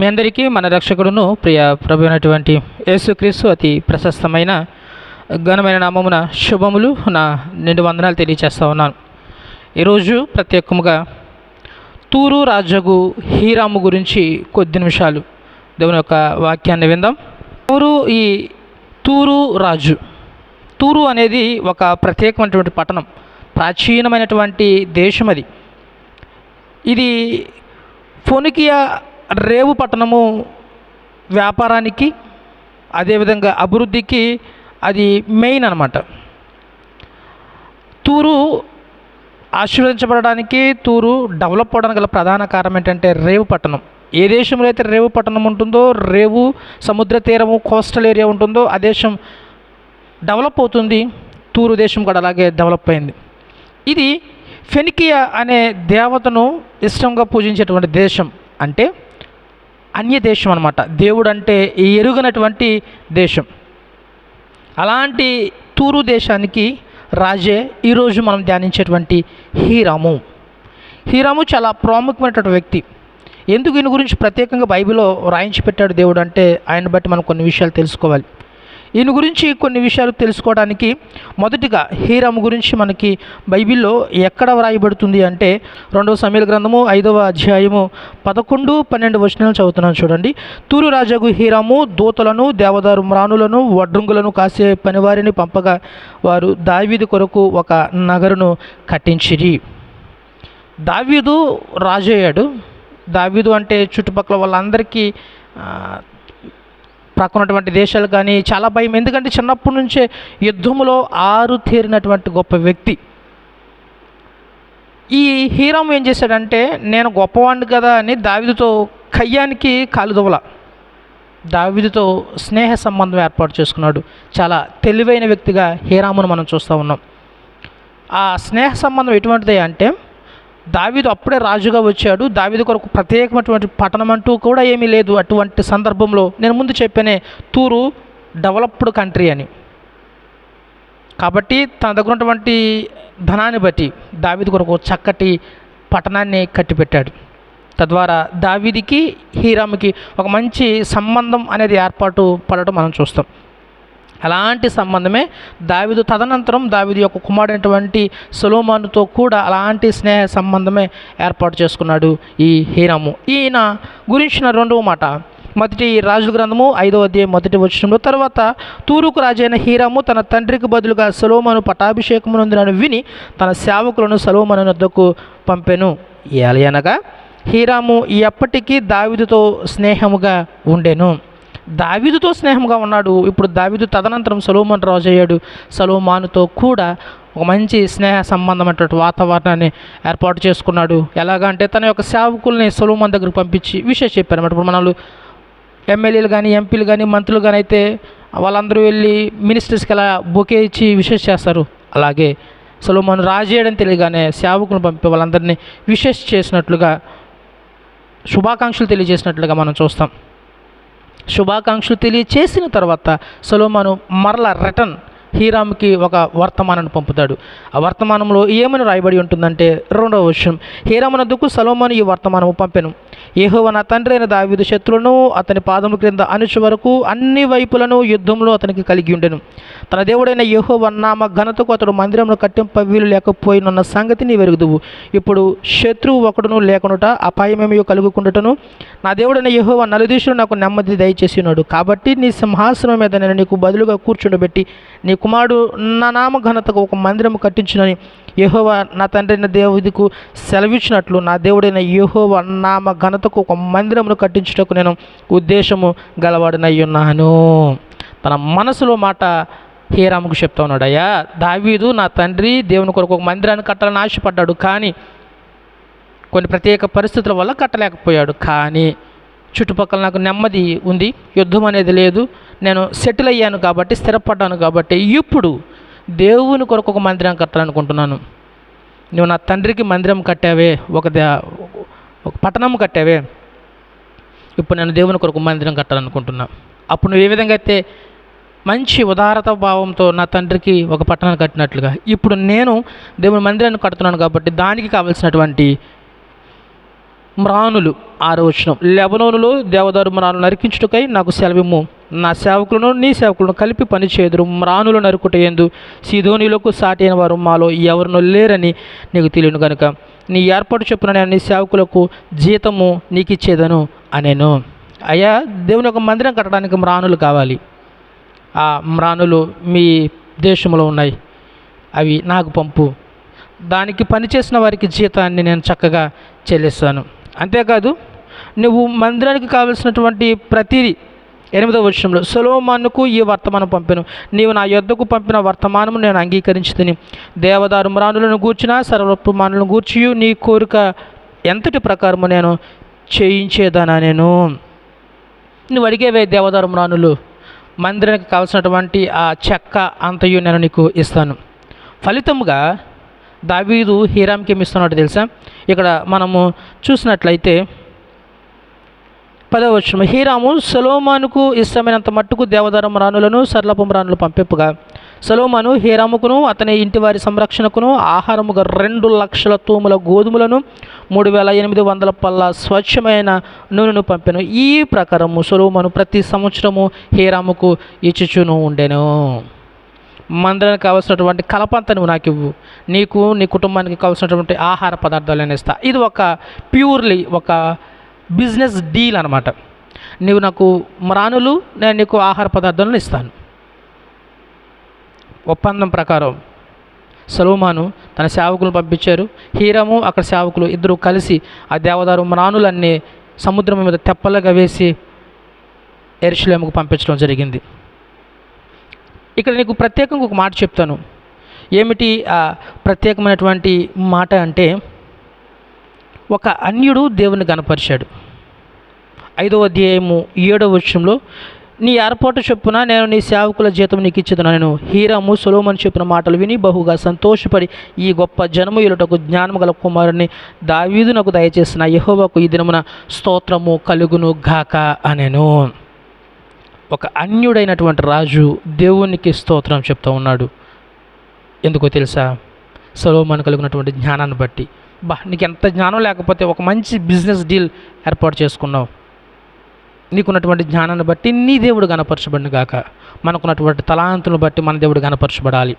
మీ అందరికీ మన రక్షకుడును ప్రియ ప్రభు అయినటువంటి యేసుక్రీస్తు అతి ప్రశస్తమైన ఘనమైన నామమున శుభములు నా నిండు వందనాలు తెలియచేస్తా ఉన్నాను. ఈరోజు ప్రత్యేకముగా తూరు రాజగు హీరాము గురించి కొద్ది నిమిషాలు దేవుని యొక్క వాక్యాన్ని విందాం. తూరు ఈ తూరు రాజు. తూరు అనేది ఒక ప్రత్యేకమైనటువంటి పట్టణం ప్రాచీనమైనటువంటి దేశం అది. ఇది ఫోనికియా రేవు పట్టణము వ్యాపారానికి అదేవిధంగా అభివృద్ధికి అది మెయిన్ అనమాట తూరు ఆశీర్వదించబడడానికి తూరు డెవలప్ అవడానికి గల ప్రధాన కారణం ఏంటంటే రేవు పట్టణం. ఏ దేశంలో అయితే రేవు పట్టణం ఉంటుందో రేవు సముద్ర తీరము కోస్టల్ ఏరియా ఉంటుందో ఆ దేశం డెవలప్ అవుతుంది. తూరు దేశం కూడా అలాగే డెవలప్ అయింది. ఇది ఫెనికియా అనే దేవతను ఇష్టంగా పూజించేటువంటి దేశం. అంటే అన్య దేశం అనమాట దేవుడు అంటే ఎరుగనటువంటి దేశం. అలాంటి తూరు దేశానికి రాజే ఈరోజు మనం ధ్యానించేటువంటి హీరాము. హీరాము చాలా ప్రాముఖ్యమైనటువంటి వ్యక్తి. ఎందుకు ఈయన గురించి ప్రత్యేకంగా బైబిల్లో రాయించి పెట్టాడు దేవుడు అంటే ఆయన బట్టి మనం కొన్ని విషయాలు తెలుసుకోవాలి. ఈయన గురించి కొన్ని విషయాలు తెలుసుకోవడానికి మొదటిగా హీరాము గురించి మనకి బైబిల్లో ఎక్కడ వ్రాయబడుతుంది అంటే రెండవ సమయాల గ్రంథము ఐదవ అధ్యాయము పదకొండు పన్నెండు వచనాలు చదువుతున్నాను చూడండి. తూరు రాజాకు హీరాము దూతలను దేవదారు మ్రాణులను వడ్రంగులను కాసే పనివారిని పంపగా వారు దావీది కొరకు ఒక నగరును కట్టించిరి. దావీదు రాజయ్యాడు. దావీదు అంటే చుట్టుపక్కల వాళ్ళందరికీ ప్రక్కన ఉన్నటువంటి దేశాలు కానీ చాలా భయం. ఎందుకంటే చిన్నప్పటి నుంచే యుద్ధంలో ఆరు తేరినటువంటి గొప్ప వ్యక్తి. ఈ హీరం ఏం చేశాడంటే నేను గొప్పవాడిని కదా అని దావిదితో కయ్యానికి కాలుదవల దావిదితో స్నేహ సంబంధం ఏర్పాటు చేసుకున్నాడు. చాలా తెలివైన వ్యక్తిగా హీరామును మనం చూస్తూ ఉన్నాం. ఆ స్నేహ సంబంధం ఎటువంటిది అంటే దావీదు అప్పుడే రాజుగా వచ్చాడు. దావీదు కొరకు ప్రత్యేకమైనటువంటి పట్టణం అంటూ కూడా ఏమీ లేదు. అటువంటి సందర్భంలో నేను ముందు చెప్పానే తూరు డెవలప్డ్ కంట్రీ అని. కాబట్టి తన దగ్గర ఉన్నటువంటి ధనాన్ని బట్టి దావీదు కొరకు చక్కటి పట్టణాన్ని కట్టిపెట్టాడు. తద్వారా దావీదికి హీరాముకి ఒక మంచి సంబంధం అనేది ఏర్పాటు పడటం మనం చూస్తాం. అలాంటి సంబంధమే దావిదు తదనంతరం దావిదు యొక్క కుమారుడైనటువంటి సొలోమానుతో కూడా అలాంటి స్నేహ సంబంధమే ఏర్పాటు చేసుకున్నాడు ఈ హీరాము. ఈయన గురించిన రెండవ మాట మొదటి రాజుల గ్రంథము ఐదవ అధ్యాయం మొదటి వచనంలో తర్వాత తూరుకు రాజైన హీరాము తన తండ్రికి బదులుగా సలోమను పటాభిషేకమునందునని విని తన సేవకులను సలోమను వద్దకు పంపెను. ఏలయనగా హీరాము ఎప్పటికీ దావిదుతో స్నేహముగా ఉండెను. దావిదుతో స్నేహంగా ఉన్నాడు. ఇప్పుడు దావిదు తదనంతరం సలోమాన్ రాజు అయ్యాడు సలోమానుతో కూడా ఒక మంచి స్నేహ సంబంధమైనటువంటి వాతావరణాన్ని ఏర్పాటు చేసుకున్నాడు. ఎలాగంటే తన యొక్క సేవకుల్ని సలోమాన్ దగ్గరికి పంపించి విషయం చెప్పారన్నమాట ఇప్పుడు మనలు ఎమ్మెల్యేలు కానీ ఎంపీలు కానీ మంత్రులు కానీ అయితే వాళ్ళందరూ వెళ్ళి మినిస్టర్స్కి ఎలా బొకే ఇచ్చి విషెస్ చేస్తారు. అలాగే సలోమాన్ రాజు చేయడం తెలియగానే సేవకులను పంపి వాళ్ళందరినీ విషెస్ చేసినట్లుగా శుభాకాంక్షలు తెలియజేసినట్లుగా మనం చూస్తాం. శుభాకాంక్షలు తెలియచేసిన తర్వాత సొలోమాను మరల రిటర్న్ హీరామ్కి ఒక వర్తమానాన్ని పంపుతాడు. ఆ వర్తమానంలో ఏమని రాయబడి ఉంటుందంటే రెండవ విషయం హీరామునందుకు సలోమాను ఈ వర్తమానము పంపెను. ఏహోవ నా తండ్రి అయిన దావిదు శత్రులను అతని పాదము క్రింద అణుచు వరకు అన్ని వైపులను యుద్ధంలో అతనికి కలిగి ఉండెను. తన దేవుడైన యెహోవా నామ ఘనతకు అతడు మందిరంలో కట్టింప వీలు లేకపోయినున్న సంగతిని వెరుగుదువు ఇప్పుడు శత్రువు ఒకడును లేకునుట అపాయమేమో కలుగుకుండుటను. నా దేవుడైన యెహోవా నలుదీశుడు నాకు నెమ్మది దయచేసి ఉన్నాడు కాబట్టి నీ సింహాసనం మీద నేను నీకు బదులుగా కూర్చుండబెట్టి నీ కుమారుడు నా నామ ఘనతకు ఒక మందిరం కట్టించునని యహోవా నా తండ్రైన దేవుడికు సెలవిచ్చినట్లు నా దేవుడైన యహోవా నామ ఘనతకు ఒక మందిరమును కట్టించుటకు నేను ఉద్దేశము గలవాడినై ఉన్నాను తన మనసులో మాట హీరాముకు చెప్తా ఉన్నాడు అయ్యా దావీదు నా తండ్రి దేవుని కొరకు ఒక మందిరాన్ని కట్టాలని ఆశపడ్డాడు కానీ కొన్ని ప్రత్యేక పరిస్థితుల వల్ల కట్టలేకపోయాడు కానీ చుట్టుపక్కల నాకు నెమ్మది ఉంది. యుద్ధం అనేది లేదు. నేను సెటిల్ అయ్యాను కాబట్టి స్థిరపడ్డాను కాబట్టి ఇప్పుడు దేవుని కొరకు ఒక మందిరం కట్టాలనుకుంటున్నాను. నువ్వు నా తండ్రికి మందిరం కట్టావే ఒక దే ఒక పట్టణం కట్టావే. ఇప్పుడు నేను దేవుని కొరకు మందిరం కట్టాలనుకుంటున్నా. అప్పుడు నువ్వు ఏ విధంగా అయితే మంచి ఉదారత భావంతో నా తండ్రికి ఒక పట్టణాన్ని కట్టినట్లుగా ఇప్పుడు నేను దేవుని మందిరాన్ని కడుతున్నాను కాబట్టి దానికి కావలసినటువంటి మ్రానులు ఆరో వచనం. లెబనోనులో దేవదారు మ్రాను నరికించుటకై నాకు సెలవిమ్ము. నా సేవకులను నీ సేవకులను కలిపి పనిచేదురు మ్రానులు నరుకుట ఎందు సిధోనిలకు సాటి అయిన వారు మాలో ఎవరినో లేరని నీకు తెలియను కనుక నీ ఏర్పాటు చెప్పిన నేను నీ సేవకులకు జీతము నీకు ఇచ్చేదను అనేను. అయ్యా దేవుని యొక్క మందిరం కట్టడానికి మ్రానులు కావాలి. ఆ మ్రానులు మీ దేశంలో ఉన్నాయి. అవి నాకు పంపు. దానికి పనిచేసిన వారికి జీతాన్ని నేను చక్కగా చెల్లిస్తాను. అంతేకాదు నువ్వు మందిరానికి కావలసినటువంటి ప్రతిదీ ఎనిమిదవ వర్షంలో సొలోమానుకు ఈ వర్తమానం పంపాను. నీవు నా యొద్దకు పంపిన వర్తమానము నేను అంగీకరించి తిని దేవదారు మ్రానులను గూర్చిన సర్వప్రమాణులను గూర్చి నీ కోరిక ఎంతటి ప్రకారము నేను చేయించేదానా నేను? నువ్వు అడిగేవే దేవదారుమ్రానులు మందిరానికి కావలసినటువంటి ఆ చెక్క అంతయు నేను నీకు ఇస్తాను. ఫలితముగా దావీదు హీరామ్కి ఏమి ఇస్తున్నాడు తెలుసా? ఇక్కడ మనము చూసినట్లయితే పదవ హీరాము సలోమానుకు ఇష్టమైనంత మట్టుకు దేవదారం రాణులను సర్లపం రాణులు పంపింపగా సలోమాను హీరాముకును అతని ఇంటి వారి సంరక్షణకును ఆహారముగా రెండు లక్షల తూముల గోధుమలను మూడు వేల ఎనిమిది వందల పల్ల స్వచ్ఛమైన నూనెను పంపెను. ఈ ప్రకారము సొలోమను ప్రతి సంవత్సరము హీరాముకు ఇచ్చుచును ఉండెను. మందిరానికి కావాల్సినటువంటి కలపంత నువ్వు నాకు ఇవ్వు. నీకు నీ కుటుంబానికి కావాల్సినటువంటి ఆహార పదార్థాలు నేను ఇస్తా. ఇది ఒక ప్యూర్లీ ఒక బిజినెస్ డీల్ అనమాట నీవు నాకు మ్రానులు నేను నీకు ఆహార పదార్థాలను ఇస్తాను. ఒప్పందం ప్రకారం సలోమాను తన సేవకులను పంపించారు. హీరము అక్కడ సేవకులు ఇద్దరు కలిసి ఆ దేవదారు మ్రానులన్నీ సముద్రం మీద తెప్పలుగా వేసి ఎరుషులేముకు పంపించడం జరిగింది. ఇక్కడ నీకు ప్రత్యేకంగా ఒక మాట చెప్తాను. ఏమిటి ఆ ప్రత్యేకమైనటువంటి మాట అంటే ఒక అన్యుడు దేవుని గనపరిచాడు. ఐదవ అధ్యాయము ఏడవ వచనంలో నీ ఏర్పాటు చొప్పున నేను నీ సేవకుల జీతం నీకు ఇచ్చేదను. నేను హీరాము సులోమని చెప్పిన మాటలు విని బహుగా సంతోషపడి ఈ గొప్ప జనము ఇలుటకు జ్ఞానము గల కుమారుని దావీదు నాకు దయచేసిన యహోవకు ఈ దినమున స్తోత్రము కలుగును గాక అనేను. ఒక అన్యుడైనటువంటి రాజు దేవునికి స్తోత్రం చెప్తూ ఉన్నాడు. ఎందుకో తెలుసా? సొలోమన్ కలిగినటువంటి జ్ఞానాన్ని బట్టి. బా నీకు ఎంత జ్ఞానం లేకపోతే ఒక మంచి బిజినెస్ డీల్ ఏర్పాటు చేసుకున్నావు. నీకున్నటువంటి జ్ఞానాన్ని బట్టి నీ దేవుడు గనపరచబడిన గాక మనకున్నటువంటి తలాంతులను బట్టి మన దేవుడు గనపరచబడాలి.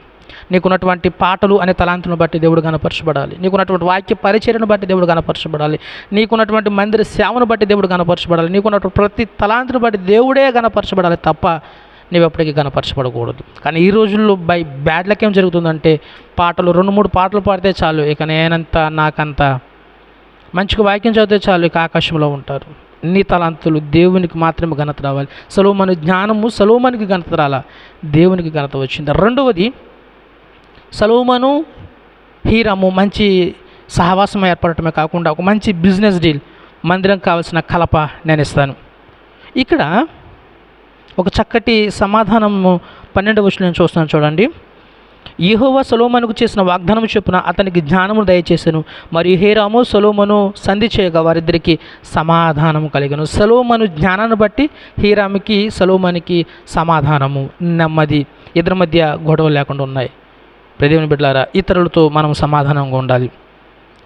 నీకున్నటువంటి పాటలు అనే తలాంతులను బట్టి దేవుడు గనపరచబడాలి. నీకున్నటువంటి వాక్య పరిచర్యను బట్టి దేవుడు కనపరచబడాలి నీకున్నటువంటి మందిర సేవను బట్టి దేవుడు గనపరచబడాలి. నీకున్నటువంటి ప్రతి తలాంతును బట్టి దేవుడే కనపరచబడాలి తప్ప నీవు ఎప్పటికీ కనపరచబడకూడదు కానీ ఈ రోజుల్లో బై బ్యాడ్లకేం ఏం జరుగుతుందంటే పాటలు రెండు మూడు పాటలు పాడితే చాలు. ఇక నేనంత నాకంత మంచిగా వాక్యం చదివితే చాలు ఇక ఆకాశంలో ఉంటారు. నీ తలాంతులు దేవునికి మాత్రమే ఘనత రావాలి. సలోమని జ్ఞానము సలోమనికి ఘనత రాలా. దేవునికి ఘనత వచ్చింది. రెండవది సలోమను హీరము మంచి సహవాసం ఏర్పడటమే కాకుండా ఒక మంచి బిజినెస్ డీల్ మందిరం కావాల్సిన కలప నేను ఇస్తాను. ఇక్కడ ఒక చక్కటి సమాధానము పన్నెండవ వచ్చిన నేను చూస్తున్నాను చూడండి. యహోవా సొలోమనుకు చేసిన వాగ్దానం చొప్పున అతనికి జ్ఞానము దయచేసను. మరియు హేరాము సొలోమను సంధి చేయగా వారిద్దరికి సమాధానము కలిగను. సొలోమను జ్ఞానాన్ని బట్టి హీరాముకి సొలోమనికి సమాధానము నెమ్మది. ఇద్దరి మధ్య గొడవలు లేకుండా ఉన్నాయి. ప్రదేవుని బిడ్డలారా ఇతరులతో మనం సమాధానంగా ఉండాలి.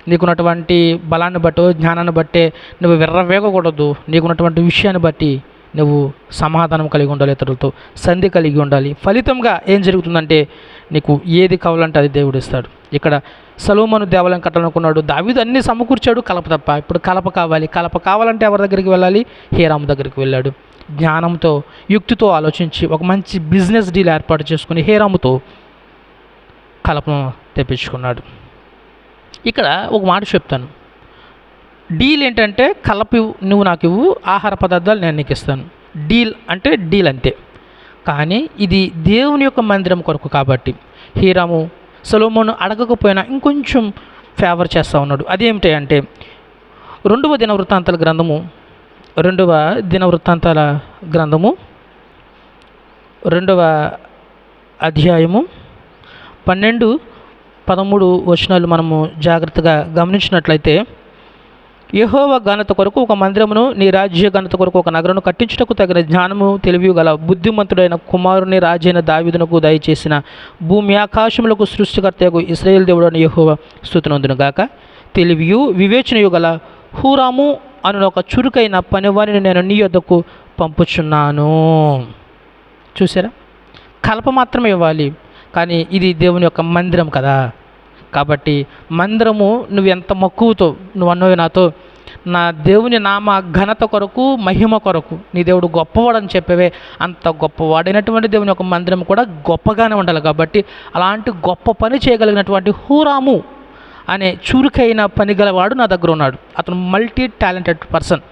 నీకున్నటువంటి బలాన్ని బట్టో జ్ఞానాన్ని బట్టే నువ్వు విర్రవేగకూడదు. నీకున్నటువంటి విషయాన్ని బట్టి నువ్వు సమాధానం కలిగి ఉండాలి ఇతరులతో సంధి కలిగి ఉండాలి. ఫలితంగా ఏం జరుగుతుందంటే నీకు ఏది కావాలంటే అది దేవుడు ఇస్తాడు. ఇక్కడ సలోమను దేవాలయం కట్టాలనుకున్నాడు. దావిదు అన్ని సమకూర్చాడు కలప తప్ప. ఇప్పుడు కలప కావాలి. కలప కావాలంటే ఎవరి దగ్గరికి వెళ్ళాలి? హీరాము దగ్గరికి వెళ్ళాడు. జ్ఞానంతో యుక్తితో ఆలోచించి ఒక మంచి బిజినెస్ డీల్ ఏర్పాటు చేసుకుని హీరాముతో కలపను తెప్పించుకున్నాడు. ఇక్కడ ఒక మాట చెప్తాను. డీల్ ఏంటంటే కలపి నువ్వు నాకు ఇవ్వు ఆహార పదార్థాలు నేను నీకు ఇస్తాను. డీల్ అంటే డీల్ అంతే. కానీ ఇది దేవుని యొక్క మందిరం కొరకు కాబట్టి హీరాము సొలోమోను అడగకపోయినా ఇంకొంచెం ఫేవర్ చేస్తూ ఉన్నాడు. అదేమిటి అంటే రెండవ దిన వృత్తాంతాల గ్రంథము రెండవ దిన వృత్తాంతాల గ్రంథము రెండవ అధ్యాయము పన్నెండు పదమూడు వచనాలు మనము జాగ్రత్తగా గమనించినట్లయితే యహోవ ఘనత కొరకు ఒక మందిరమును నీ రాజ్య ఘనత కొరకు ఒక నగరను కట్టించుటకు తగిన జ్ఞానము తెలివి గల బుద్ధిమంతుడైన కుమారుని రాజైన దావిదునకు దయచేసిన భూమి ఆకాశములకు సృష్టికర్తకు ఇస్రాయేల్ దేవుడు అని యహోవ స్థుతినందును గాక తెలివియు వివేచనయు గల హూరాము అను ఒక చురుకైన పనివారిని నేను నీ యొద్దకు పంపుచున్నాను. చూసారా కలప మాత్రమే ఇవ్వాలి కానీ ఇది దేవుని యొక్క మందిరం కదా. కాబట్టి మందిరము నువ్వు ఎంత మక్కువతో నువ్వు అన్నవి నాతో నా దేవుని నామ ఘనత కొరకు మహిమ కొరకు నీ దేవుడు గొప్పవాడని చెప్పేవే అంత గొప్పవాడైనటువంటి దేవుని యొక్క మందిరం కూడా గొప్పగానే ఉండాలి కాబట్టి అలాంటి గొప్ప పని చేయగలిగినటువంటి హూరాము అనే చురుకైన పని గలవాడు నా దగ్గర ఉన్నాడు. అతను మల్టీ టాలెంటెడ్ పర్సన్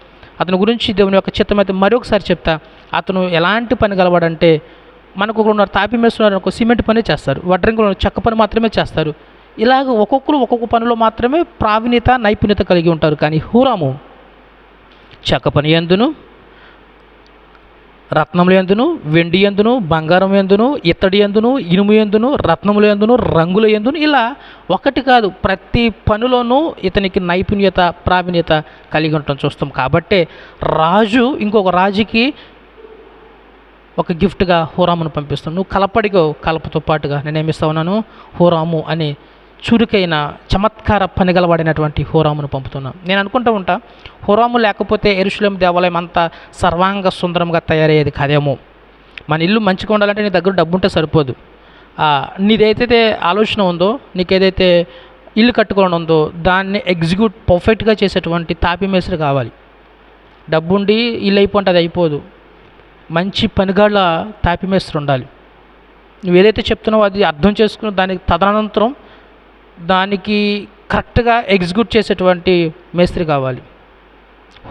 అతని గురించి దేవుని యొక్క చిత్తం అయితే మరొకసారి చెప్తా. అతను ఎలాంటి పని గలవాడంటే మనకు ఒకరు ఉన్నారు తాపి మేస్తున్నారు ఒక సిమెంట్ పని చేస్తారు. వడ్రంగులు చెక్క పని మాత్రమే చేస్తారు. ఇలాగ ఒక్కొక్కరు ఒక్కొక్క పనిలో మాత్రమే ప్రావీణ్యత నైపుణ్యత కలిగి ఉంటారు. కానీ హూరాము చెక్క పని ఎందును? రత్నములు ఎందును? వెండి ఎందును? బంగారం ఎందును? ఇత్తడి ఎందును? ఇనుము ఎందును? రత్నములు ఎందును? రంగుల ఎందును? ఇలా ఒకటి కాదు. ప్రతి పనిలోనూ ఇతనికి నైపుణ్యత ప్రావీణ్యత కలిగి ఉండటం చూస్తాం. కాబట్టే రాజు ఇంకొక రాజుకి ఒక గిఫ్ట్గా హోరామును పంపిస్తాను నువ్వు కలపడిగో కలపతో పాటుగా నేనేమిస్తా ఉన్నాను? హోరాము అని చురుకైన చమత్కార పనిగలవాడినటువంటి హోరామును పంపుతున్నాను నేను అనుకుంటూ ఉంటా హోరాము లేకపోతే ఎరుషులేం దేవాలయం అంతా సర్వాంగ సుందరంగా తయారయ్యేది కాదేమో. మన ఇల్లు మంచిగా ఉండాలంటే నీ దగ్గర డబ్బు ఉంటే సరిపోదు నీదైతే ఆలోచన ఉందో నీకేదైతే ఇల్లు కట్టుకోవడం ఉందో దాన్ని ఎగ్జిక్యూట్ పర్ఫెక్ట్గా చేసేటువంటి తాపి కావాలి. డబ్బుండి ఇల్లు అయిపోంటే అది అయిపోదు. మంచి పనిగాళ్ళ తాపి మేస్త్రి ఉండాలి. నువ్వు ఏదైతే చెప్తున్నావో అది అర్థం చేసుకుని దానికి తదనంతరం దానికి కరెక్ట్గా ఎగ్జిక్యూట్ చేసేటువంటి మేస్త్రి కావాలి.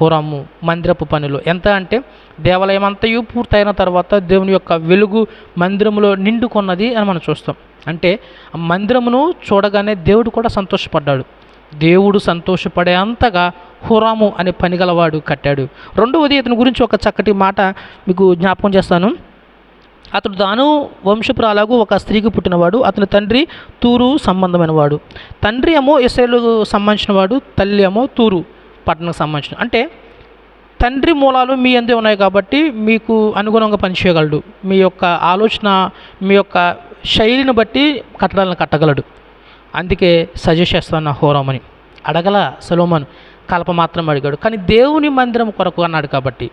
హోరాము మందిరపు పనులు ఎంత అంటే దేవాలయం అంతయు పూర్తయిన తర్వాత దేవుని యొక్క వెలుగు మందిరములో నిండుకున్నది అని మనం చూస్తాం. అంటే మందిరమును చూడగానే దేవుడు కూడా సంతోషపడ్డాడు. దేవుడు సంతోషపడే అంతగా హురాము అనే పనిగలవాడు కట్టాడు. రెండవది ఇతని గురించి ఒక చక్కటి మాట మీకు జ్ఞాపకం చేస్తాను. అతడు దాను వంశపురాలకు ఒక స్త్రీకి పుట్టినవాడు. అతని తండ్రి తూరు సంబంధమైనవాడు. తండ్రి ఏమో ఇస్రాయేలుకు సంబంధించినవాడు తల్లి ఏమో తూరు పట్టణకు సంబంధించిన అంటే తండ్రి మూలాలు మీ అందే ఉన్నాయి కాబట్టి మీకు అనుగుణంగా పనిచేయగలడు. మీ యొక్క ఆలోచన మీ యొక్క శైలిని బట్టి కట్టడాలను కట్టగలడు. అందుకే సజెస్ట్ చేస్తాను హోరామని. అడగల సలోమన్ కలప మాత్రం అడిగాడు. కానీ దేవుని మందిరం కొరకు అన్నాడు కాబట్టి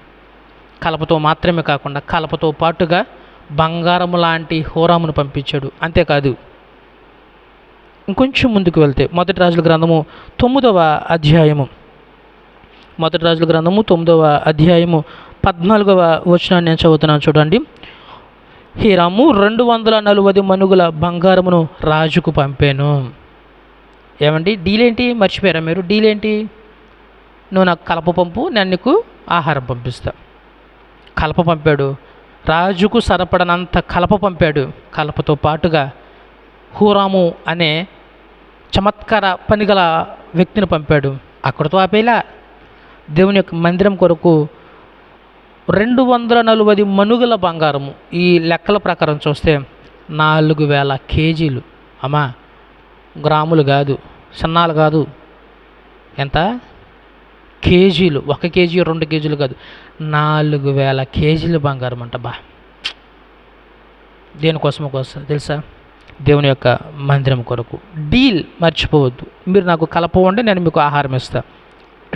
కలపతో మాత్రమే కాకుండా కలపతో పాటుగా బంగారం లాంటి హోరామును పంపించాడు. అంతేకాదు ఇంకొంచెం ముందుకు వెళ్తే మొదటి రాజుల గ్రంథము తొమ్మిదవ అధ్యాయము. మొదటి రాజుల గ్రంథము తొమ్మిదవ అధ్యాయము పద్నాలుగవ వచనాన్ని నేను చదువుతున్నాను చూడండి. హీరాము రెండు వందల నలభై మనుగుల బంగారమును రాజుకు పంపాను. ఏమండి? డీలేంటి? మర్చిపోయారా మీరు? డీలేంటి? నువ్వు నాకు కలప పంపు నేను నీకు ఆహారం పంపిస్తా. కలప పంపాడు. రాజుకు సరిపడనంత కలప పంపాడు. కలపతో పాటుగా హూరాము అనే చమత్కార పనిగల వ్యక్తిని పంపాడు. అక్కడితో ఆపేలా దేవుని యొక్క మందిరం కొరకు రెండు వందల నలభై మనుగుల బంగారము. ఈ లెక్కల ప్రకారం చూస్తే నాలుగు వేల కేజీలు. అమ్మా గ్రాములు కాదు సన్నాలు కాదు. ఎంత? కేజీలు ఒక కేజీ రెండు కేజీలు కాదు. నాలుగు వేల కేజీలు బంగారం అంట బా. దేనికోసం కోసం తెలుసా? దేవుని యొక్క మందిరం కొరకు. డీల్ మర్చిపోవద్దు. మీరు నాకు కలపవండి నేను మీకు ఆహారం ఇస్తాను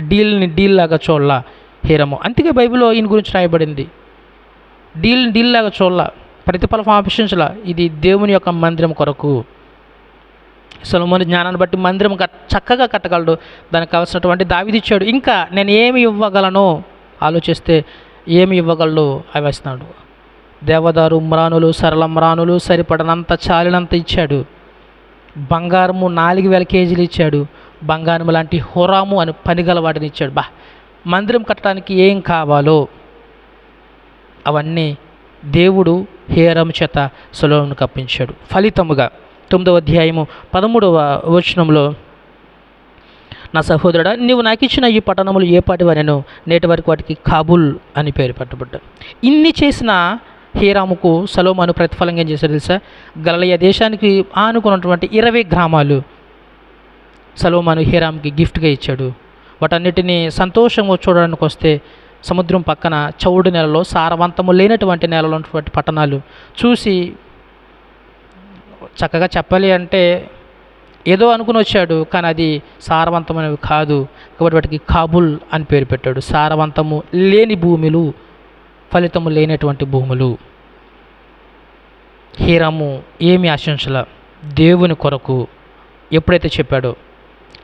డీల్ని డీల్ లాగా చూడాల హీరము. అందుకే బైబిల్లో ఈయన గురించి రాయబడింది. డీల్ డీల్ లాగా చూడాల. ప్రతిఫలం ఆపేక్షించాల. ఇది దేవుని యొక్క మందిరం కొరకు. సొలమోని జ్ఞానాన్ని బట్టి మందిరం కట్- చక్కగా కట్టగలడు. దానికి కావాల్సినటువంటి దావిదిచ్చాడు ఇంకా నేను ఏమి ఇవ్వగలను? ఆలోచిస్తే ఏమి ఇవ్వగలడు? అవి వేస్తున్నాడు దేవదారు మ్రానులు సరళ మ్రానులు సరిపడనంత చాలినంత ఇచ్చాడు. బంగారము నాలుగు వేల కేజీలు ఇచ్చాడు. బంగారము లాంటి హోరాము అని పనిగల వాటిని ఇచ్చాడు. బా మందిరం కట్టడానికి ఏం కావాలో? అవన్నీ దేవుడు హేరం చేత సులభను కప్పించాడు ఫలితముగా తొమ్మిదవ అధ్యాయము పదమూడవ వచనంలో నా సహోదరుడా నీవు నాకు ఇచ్చిన ఈ పట్టణములు ఏ పాటివనను నేటి వరకు వాటికి కాబుల్ అని పేరు పెట్టబడ్డా ఇన్ని చేసిన హీరాముకు సలోమాను ప్రతిఫలంగా ఏం చేశాడు తెలుసా? గలయ దేశానికి ఆనుకున్నటువంటి ఇరవై గ్రామాలు సలోమాను హీరామ్కి గిఫ్ట్గా ఇచ్చాడు. వాటన్నిటిని సంతోషంగా చూడడానికి వస్తే సముద్రం పక్కన చౌడు నెలలో సారవంతము లేనటువంటి నెలలో ఉన్నటువంటి పట్టణాలు చూసి చక్కగా చెప్పాలి అంటే ఏదో అనుకుని వచ్చాడు కానీ అది సారవంతమైనవి కాదు. కాబట్టి వాటికి కాబుల్ అని పేరు పెట్టాడు. సారవంతము లేని భూములు ఫలితము లేనటువంటి భూములు. హీరము ఏమి ఆశించల. దేవుని కొరకు ఎప్పుడైతే చెప్పాడో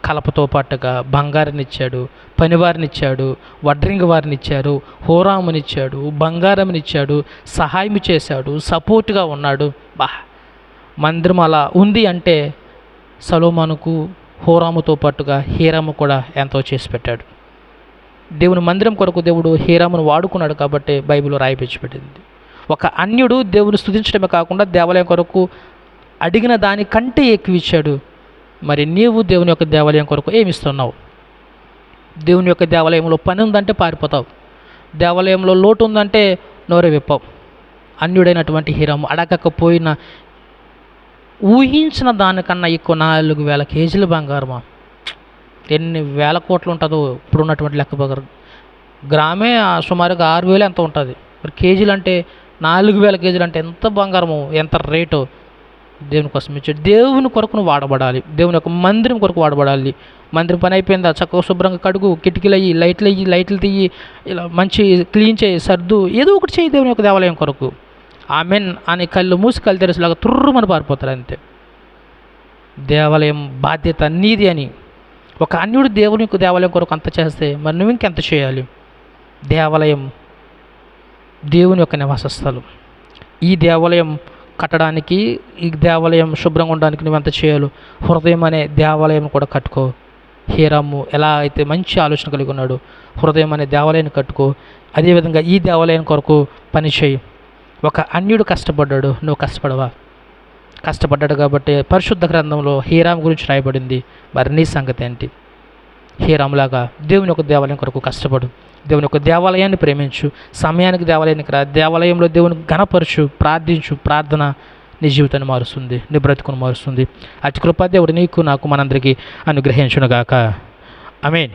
కలపతో పాటుగా బంగారాన్నిచ్చాడు పనివారినిచ్చాడు వడ్రింగ్ వారినిచ్చాడు హోరామునిచ్చాడు బంగారంనిచ్చాడు సహాయం చేశాడు సపోర్ట్గా ఉన్నాడు. బా! మందిరం అలా ఉంది అంటే సలోమానుకు హోరాముతో పాటుగా హీరాము కూడా ఎంతో చేసి పెట్టాడు. దేవుని మందిరం కొరకు దేవుడు హీరామును వాడుకున్నాడు కాబట్టి బైబిల్ రాయిపించి పెట్టింది. ఒక అన్యుడు దేవుని స్థుతించడమే కాకుండా దేవాలయం కొరకు అడిగిన దానికంటే ఎక్కువ ఇచ్చాడు. మరి నీవు దేవుని యొక్క దేవాలయం కొరకు ఏమి ఇస్తున్నావు? దేవుని యొక్క దేవాలయంలో పని ఉందంటే పారిపోతావు. దేవాలయంలో లోటు ఉందంటే నోరే విప్పావు. అన్యుడైనటువంటి హీరాము అడగకపోయిన ఊహించిన దానికన్నా ఎక్కువ నాలుగు వేల కేజీల బంగారమా ఎన్ని వేల కోట్లు ఉంటుందో ఇప్పుడు ఉన్నటువంటి లెక్క బంగారం గ్రామే సుమారుగా ఆరు వేలు ఎంత ఉంటుంది? మరి కేజీలు అంటే నాలుగు వేల కేజీలు అంటే ఎంత బంగారము? ఎంత రేటు? దేవుని కోసం ఇచ్చాడు దేవుని కొరకును వాడబడాలి. దేవుని యొక్క మందిరం కొరకు వాడబడాలి. మందిరం పని అయిపోయిందా? చక్కగా శుభ్రంగా కడుగు కిటికీలు అయ్యి లైట్లు అయ్యి లైట్లు తీయి ఇలా మంచి క్లీన్ చేయి సర్దు ఏదో ఒకటి చేయి దేవుని యొక్క దేవాలయం కొరకు. ఆమెన్ అని కళ్ళు మూసి కళ్ళు తెరిసేలాగా తుర్రుమని పారిపోతారు అంతే. దేవాలయం బాధ్యత నీది అని. ఒక అన్యుడు దేవుని దేవాలయం కొరకు అంత చేస్తే మరి నువ్వు ఇంకెంత చేయాలి? దేవాలయం దేవుని యొక్క నివాస స్థలం ఈ దేవాలయం కట్టడానికి ఈ దేవాలయం శుభ్రంగా ఉండడానికి నువ్వు ఎంత చేయాలి? హృదయం అనే దేవాలయం కూడా కట్టుకో. హీరాము ఎలా అయితే మంచి ఆలోచన కలిగి ఉన్నాడు హృదయం అనే దేవాలయాన్ని కట్టుకో. అదేవిధంగా ఈ దేవాలయం కొరకు పనిచేయి ఒక అన్యుడు కష్టపడ్డాడు నువ్వు కష్టపడవా? కష్టపడ్డాడు కాబట్టి పరిశుద్ధ గ్రంథంలో హీరామ్ గురించి రాయబడింది. మరి నీ సంగతి ఏంటి? హీరాములాగా దేవుని యొక్క దేవాలయం కొరకు కష్టపడు. దేవుని యొక్క దేవాలయాన్ని ప్రేమించు. సమయానికి దేవాలయానికి రా. దేవాలయంలో దేవుని ఘనపరచు ప్రార్థించు. ప్రార్థన నీ జీవితాన్ని మారుస్తుంది నీ బ్రతుకును మారుస్తుంది. అతి కృపాదేవుడు నీకు నాకు మనందరికీ అనుగ్రహించునుగాక. I mean